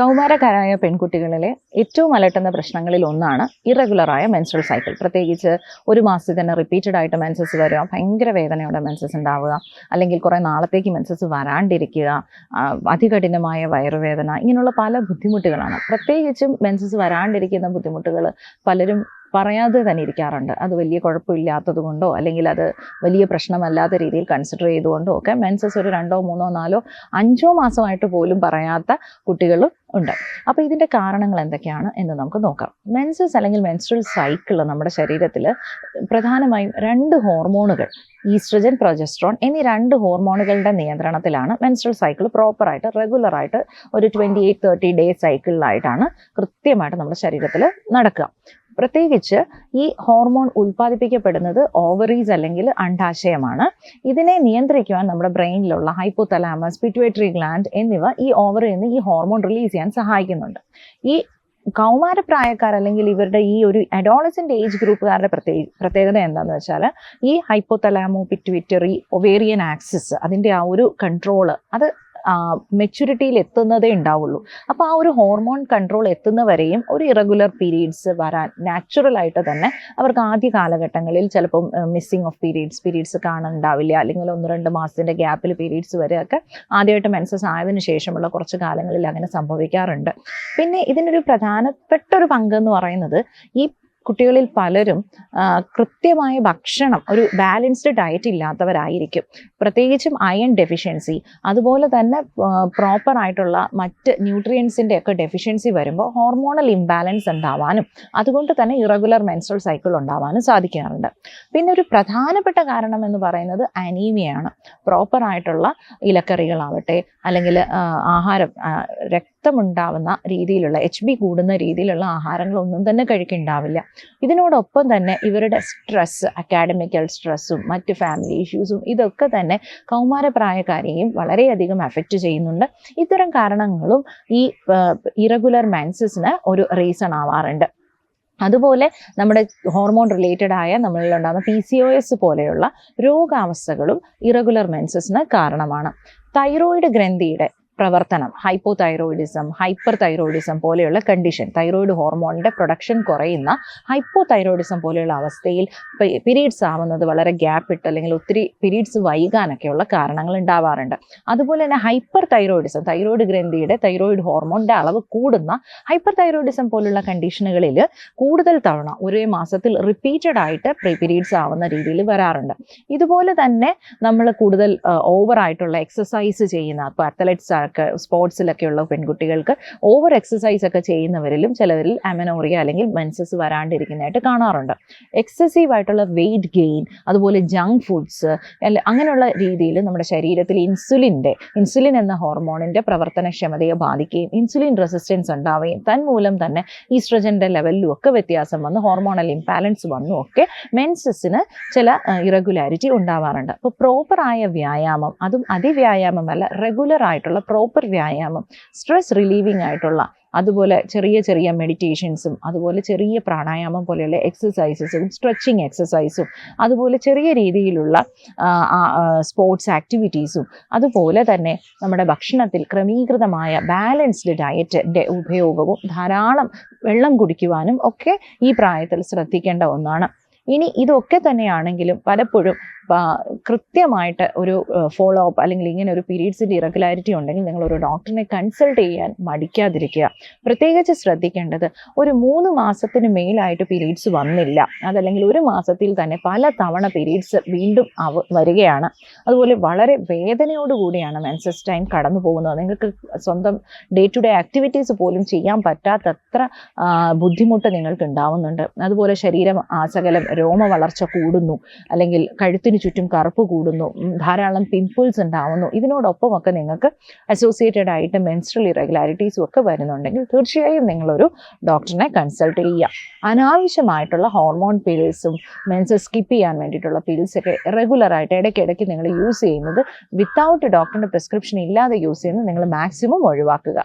കൗമാരക്കാരായ പെൺകുട്ടികളിലെ ഏറ്റവും അലട്ടുന്ന പ്രശ്നങ്ങളിൽ ഒന്നാണ് ഇറഗുലറായ മെൻസ്ട്രൽ സൈക്കിൾ പ്രത്യേകിച്ച് ഒരു മാസത്തിൽ തന്നെ റിപ്പീറ്റഡ് ആയിട്ട് മെൻസസ് വരിക ഭയങ്കര വേദനയോടെ മെൻസസ് ഉണ്ടാവുക അല്ലെങ്കിൽ കുറേ നാളത്തേക്ക് മെൻസസ് വരാണ്ടിരിക്കുക അതികഠിനമായ വയറുവേദന ഇങ്ങനെയുള്ള പല ബുദ്ധിമുട്ടുകളാണ്. പ്രത്യേകിച്ചും മെൻസസ് വരാണ്ടിരിക്കുന്ന ബുദ്ധിമുട്ടുകൾ പലരും പറയാതെ തന്നെ ഇരിക്കാറുണ്ട്. അത് വലിയ കുഴപ്പമില്ലാത്തത് കൊണ്ടോ അല്ലെങ്കിൽ അത് വലിയ പ്രശ്നമല്ലാത്ത രീതിയിൽ കൺസിഡർ ചെയ്തുകൊണ്ടോ ഒക്കെ മെൻസസ് ഒരു രണ്ടോ മൂന്നോ നാലോ അഞ്ചോ മാസമായിട്ട് പോലും പറയാത്ത കുട്ടികളും ഉണ്ട്. അപ്പോൾ ഇതിന്റെ കാരണങ്ങൾ എന്തൊക്കെയാണ് എന്ന് നമുക്ക് നോക്കാം. മെൻസസ് അല്ലെങ്കിൽ മെൻസ്ട്രൽ സൈക്കിൾ നമ്മുടെ ശരീരത്തിൽ പ്രധാനമായും രണ്ട് ഹോർമോണുകൾ ഈസ്ട്രജൻ പ്രൊജസ്ട്രോൺ എന്നീ രണ്ട് ഹോർമോണുകളുടെ നിയന്ത്രണത്തിലാണ് മെൻസ്ട്രൽ സൈക്കിൾ പ്രോപ്പറായിട്ട് റെഗുലറായിട്ട് ഒരു ട്വന്റി എയ്റ്റ് തേർട്ടി ഡേ സൈക്കിളിലായിട്ടാണ് കൃത്യമായിട്ട് നമ്മുടെ ശരീരത്തിൽ നടക്കുക. പ്രത്യേകിച്ച് ഈ ഹോർമോൺ ഉൽപ്പാദിപ്പിക്കപ്പെടുന്നത് ഓവറീസ് അല്ലെങ്കിൽ അണ്ടാശയമാണ് ഇതിനെ നിയന്ത്രിക്കുവാൻ നമ്മുടെ ബ്രെയിനിലുള്ള ഹൈപ്പോതലാമസ് പിറ്റുവേറ്ററി ഗ്ലാൻഡ് എന്നിവ ഈ ഓവറിൽ നിന്ന് ഈ ഹോർമോൺ റിലീസ് ചെയ്യാൻ സഹായിക്കുന്നുണ്ട്. ഈ കൗമാരപ്രായക്കാർ അല്ലെങ്കിൽ ഇവരുടെ ഈ ഒരു അഡോളസെന്റ് ഏജ് ഗ്രൂപ്പുകാരുടെ പ്രത്യേക പ്രത്യേകത എന്താണെന്ന് വെച്ചാൽ ഈ ഹൈപ്പോതലാമോ പിറ്റുവിറ്ററി ഒവേറിയൻ ആക്സിസ് അതിന്റെ ആ ഒരു കൺട്രോൾ അത് മെച്യൂരിറ്റിയിൽ എത്തുന്നതേ ഉണ്ടാവുള്ളൂ. അപ്പോൾ ആ ഒരു ഹോർമോൺ കൺട്രോൾ എത്തുന്നവരെയും ഒരു ഇറഗുലർ പീരീഡ്സ് വരാൻ നാച്ചുറൽ ആയിട്ട് തന്നെ അവർക്ക് ആദ്യ കാലഘട്ടങ്ങളിൽ ചിലപ്പം മിസ്സിങ് ഓഫ് പീരീഡ്സ് പീരീഡ്സ് കാണുന്നുണ്ടാവില്ല അല്ലെങ്കിൽ ഒന്ന് രണ്ട് മാസത്തിന്റെ ഗ്യാപ്പിൽ പീരീഡ്സ് വരെയൊക്കെ ആദ്യമായിട്ട് മെൻസസ് ആയതിന് ശേഷമുള്ള കുറച്ച് കാലങ്ങളിൽ അങ്ങനെ സംഭവിക്കാറുണ്ട്. പിന്നെ ഇതിനൊരു പ്രധാനപ്പെട്ട ഒരു പങ്ക് എന്ന് പറയുന്നത് ഈ കുട്ടികളിൽ പലരും കൃത്യമായ ഭക്ഷണം ഒരു ബാലൻസ്ഡ് ഡയറ്റ് ഇല്ലാത്തവരായിരിക്കും. പ്രത്യേകിച്ചും അയൺ ഡെഫിഷ്യൻസി അതുപോലെ തന്നെ പ്രോപ്പർ ആയിട്ടുള്ള മറ്റ് ന്യൂട്രിയൻസിന്റെ ഒക്കെ ഡെഫിഷ്യൻസി വരുമ്പോൾ ഹോർമോണൽ ഇംബാലൻസ് ഉണ്ടാവാനും അതുകൊണ്ട് തന്നെ ഇറഗുലർ മെൻസ്ട്രൽ സൈക്കിൾ ഉണ്ടാവാനും സാധിക്കാറുണ്ട്. പിന്നെ ഒരു പ്രധാനപ്പെട്ട കാരണം എന്ന് പറയുന്നത് അനീമിയാണ് പ്രോപ്പർ ആയിട്ടുള്ള ഇലക്കറികളാവട്ടെ അല്ലെങ്കിൽ ആഹാരം രക്തമുണ്ടാവുന്ന രീതിയിലുള്ള എച്ച് ബി കൂടുന്ന രീതിയിലുള്ള ആഹാരങ്ങളൊന്നും തന്നെ കഴിക്കുന്നുണ്ടാവില്ല. ഇതിനോടൊപ്പം തന്നെ ഇവരുടെ സ്ട്രെസ് അക്കാഡമിക്കൽ സ്ട്രെസ്സും മറ്റ് ഫാമിലി ഇഷ്യൂസും ഇതൊക്കെ തന്നെ കൗമാരപ്രായക്കാരെയും വളരെയധികം എഫക്റ്റ് ചെയ്യുന്നുണ്ട്. ഇത്തരം കാരണങ്ങളും ഈ ഇറഗുലർ മെൻസസിന് ഒരു റീസൺ ആവാറുണ്ട്. അതുപോലെ നമ്മുടെ ഹോർമോൺ റിലേറ്റഡ് ആയ നമ്മളിലുണ്ടാകുന്ന പി സി ഒ എസ് പോലെയുള്ള രോഗാവസ്ഥകളും ഇറഗുലർ മെൻസസിന് കാരണമാണ്. തൈറോയിഡ് ഗ്രന്ഥിയുടെ പ്രവർത്തനം ഹൈപ്പോ തൈറോയിഡിസം ഹൈപ്പർ തൈറോയിഡിസം പോലെയുള്ള കണ്ടീഷൻ തൈറോയിഡ് ഹോർമോണിന്റെ പ്രൊഡക്ഷൻ കുറയുന്ന ഹൈപ്പോ തൈറോയിഡിസം പോലെയുള്ള അവസ്ഥയിൽ പീരീഡ്സ് ആവുന്നത് വളരെ ഗ്യാപ്പ് ഇട്ട് അല്ലെങ്കിൽ ഒത്തിരി പീരീഡ്സ് വൈകാനൊക്കെയുള്ള കാരണങ്ങൾ ഉണ്ടാവാറുണ്ട്. അതുപോലെ തന്നെ ഹൈപ്പർ തൈറോയിഡിസം തൈറോയിഡ് ഗ്രന്ഥിയുടെ തൈറോയിഡ് ഹോർമോണിന്റെ അളവ് കൂടുന്ന ഹൈപ്പർ തൈറോയിഡിസം പോലുള്ള കണ്ടീഷനുകളിൽ കൂടുതൽ തവണ ഒരേ മാസത്തിൽ റിപ്പീറ്റഡ് ആയിട്ട് പ്രീ പീരീഡ്സ് ആവുന്ന രീതിയിൽ വരാറുണ്ട്. ഇതുപോലെ തന്നെ നമ്മൾ കൂടുതൽ ഓവർ ആയിട്ടുള്ള എക്സസൈസ് ചെയ്യുന്ന ഇപ്പോൾ അത്ലറ്റ്സ് ഒക്കെ സ്പോർട്സിലൊക്കെ ഉള്ള പെൺകുട്ടികൾക്ക് ഓവർ എക്സസൈസ് ഒക്കെ ചെയ്യുന്നവരിലും ചിലവരിൽ അമനോറിയ അല്ലെങ്കിൽ മെൻസസ് വരാണ്ടിരിക്കുന്നതായിട്ട് കാണാറുണ്ട്. എക്സസീവ് ആയിട്ടുള്ള വെയിറ്റ് ഗെയിൻ അതുപോലെ ജങ്ക് ഫുഡ്സ് അങ്ങനെയുള്ള രീതിയിൽ നമ്മുടെ ശരീരത്തിൽ ഇൻസുലിന്റെ ഇൻസുലിൻ എന്ന ഹോർമോണിന്റെ പ്രവർത്തനക്ഷമതയെ ബാധിക്കുകയും ഇൻസുലിൻ റെസിസ്റ്റൻസ് ഉണ്ടാവുകയും തന്മൂലം തന്നെ ഈസ്ട്രജന്റെ ലെവലിലും ഒക്കെ വ്യത്യാസം വന്ന് ഹോർമോണൽ ഇംബാലൻസ് വന്നും ഒക്കെ മെൻസസിന് ചില ഇറഗുലാരിറ്റി ഉണ്ടാവാറുണ്ട്. അപ്പോൾ പ്രോപ്പറായ വ്യായാമം അതും അതിവ്യായാമമല്ല റെഗുലർ ആയിട്ടുള്ള പ്രോപ്പർ വ്യായാമം സ്ട്രെസ് റിലീവിംഗ് ആയിട്ടുള്ള അതുപോലെ ചെറിയ ചെറിയ മെഡിറ്റേഷൻസും അതുപോലെ ചെറിയ പ്രാണായാമം പോലെയുള്ള എക്സസൈസസും സ്ട്രെച്ചിങ് എക്സസൈസും അതുപോലെ ചെറിയ രീതിയിലുള്ള സ്പോർട്സ് ആക്ടിവിറ്റീസും അതുപോലെ തന്നെ നമ്മുടെ ഭക്ഷണത്തിൽ ക്രമീകൃതമായ ബാലൻസ്ഡ് ഡയറ്റിന്റെ ഉപയോഗവും ധാരാളം വെള്ളം കുടിക്കുവാനും ഒക്കെ ഈ പ്രായത്തിൽ ശ്രദ്ധിക്കേണ്ട ഒന്നാണ്. ഇനി ഇതൊക്കെ തന്നെയാണെങ്കിലും പലപ്പോഴും കൃത്യമായിട്ട് ഒരു ഫോളോ അപ്പ് അല്ലെങ്കിൽ ഇങ്ങനെ ഒരു പീരീഡ്സിന്റെ ഇറഗുലാരിറ്റി ഉണ്ടെങ്കിൽ നിങ്ങൾ ഒരു ഡോക്ടറിനെ കൺസൾട്ട് ചെയ്യാൻ മടിക്കാതിരിക്കുക. പ്രത്യേകിച്ച് ശ്രദ്ധിക്കേണ്ടത് ഒരു മൂന്ന് മാസത്തിന് മേലായിട്ട് പീരീഡ്സ് വന്നില്ല. അതല്ലെങ്കിൽ ഒരു മാസത്തിൽ തന്നെ പല തവണ പീരീഡ്സ് വീണ്ടും വരികയാണ്. അതുപോലെ വളരെ വേദനയോടുകൂടിയാണ് മെൻസസ് ടൈം കടന്നു പോകുന്നത്. നിങ്ങൾക്ക് സ്വന്തം ഡേ ടു ഡേ ആക്ടിവിറ്റീസ് പോലും ചെയ്യാൻ പറ്റാത്തത്ര ബുദ്ധിമുട്ട് നിങ്ങൾക്ക് ഉണ്ടാവുന്നുണ്ട് അതുപോലെ ശരീരം ആസകലം രോമ വളർച്ച കൂടുന്നു അല്ലെങ്കിൽ കഴുത്തിന് ചുറ്റും കറുപ്പ് കൂടുന്നു ധാരാളം പിമ്പിൾസ് ഉണ്ടാവുന്നു. ഇതിനോടൊപ്പമൊക്കെ നിങ്ങൾക്ക് അസോസിയേറ്റഡ് ആയിട്ട് മെൻസ്ട്രൽ ഇറഗുലാരിറ്റീസും ഒക്കെ വരുന്നുണ്ടെങ്കിൽ തീർച്ചയായും നിങ്ങളൊരു ഡോക്ടറിനെ കൺസൾട്ട് ചെയ്യുക. അനാവശ്യമായിട്ടുള്ള ഹോർമോൺ പിൽസും മെൻസ് സ്കിപ്പ് ചെയ്യാൻ വേണ്ടിയിട്ടുള്ള പിൽസ് ഒക്കെ റെഗുലറായിട്ട് ഇടയ്ക്കിടയ്ക്ക് നിങ്ങൾ യൂസ് ചെയ്യുന്നത് വിത്തൗട്ട് ഡോക്ടറിന്റെ പ്രിസ്ക്രിപ്ഷൻ ഇല്ലാതെ യൂസ് ചെയ്യുന്നത് നിങ്ങൾ മാക്സിമം ഒഴിവാക്കുക.